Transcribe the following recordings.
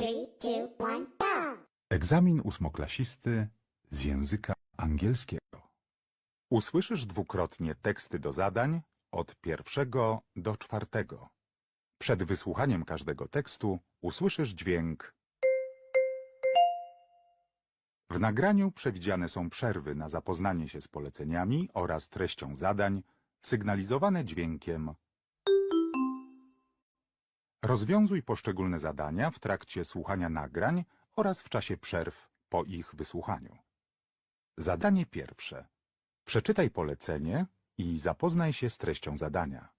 Three, two, one, go! Egzamin ósmoklasisty z języka angielskiego. Usłyszysz dwukrotnie teksty do zadań od pierwszego do czwartego. Przed wysłuchaniem każdego tekstu usłyszysz dźwięk. W nagraniu przewidziane są przerwy na zapoznanie się z poleceniami oraz treścią zadań, sygnalizowane dźwiękiem. Rozwiązuj poszczególne zadania w trakcie słuchania nagrań oraz w czasie przerw po ich wysłuchaniu. Zadanie pierwsze. Przeczytaj polecenie i zapoznaj się z treścią zadania.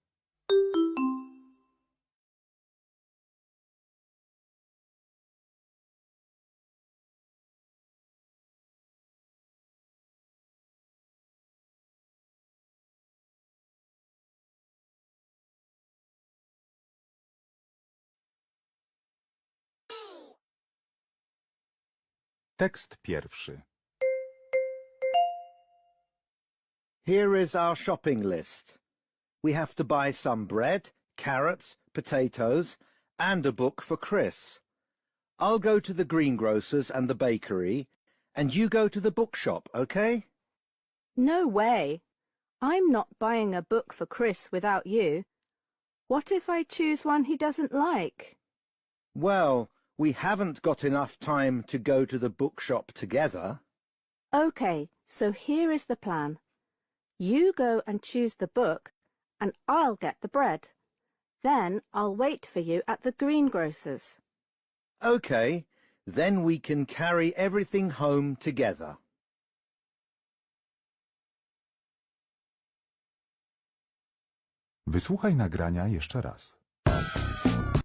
Tekst pierwszy. Here is our shopping list. We have to buy some bread, carrots, potatoes, and a book for Chris. I'll go to the greengrocer's and the bakery, and you go to the bookshop, okay? No way. I'm not buying a book for Chris without you. What if I choose one he doesn't like? Well, we haven't got enough time to go to the bookshop together. OK, so here is the plan. You go and choose the book, and I'll get the bread. Then I'll wait for you at the greengrocer's. Okay, then we can carry everything home together. Wysłuchaj nagrania jeszcze raz.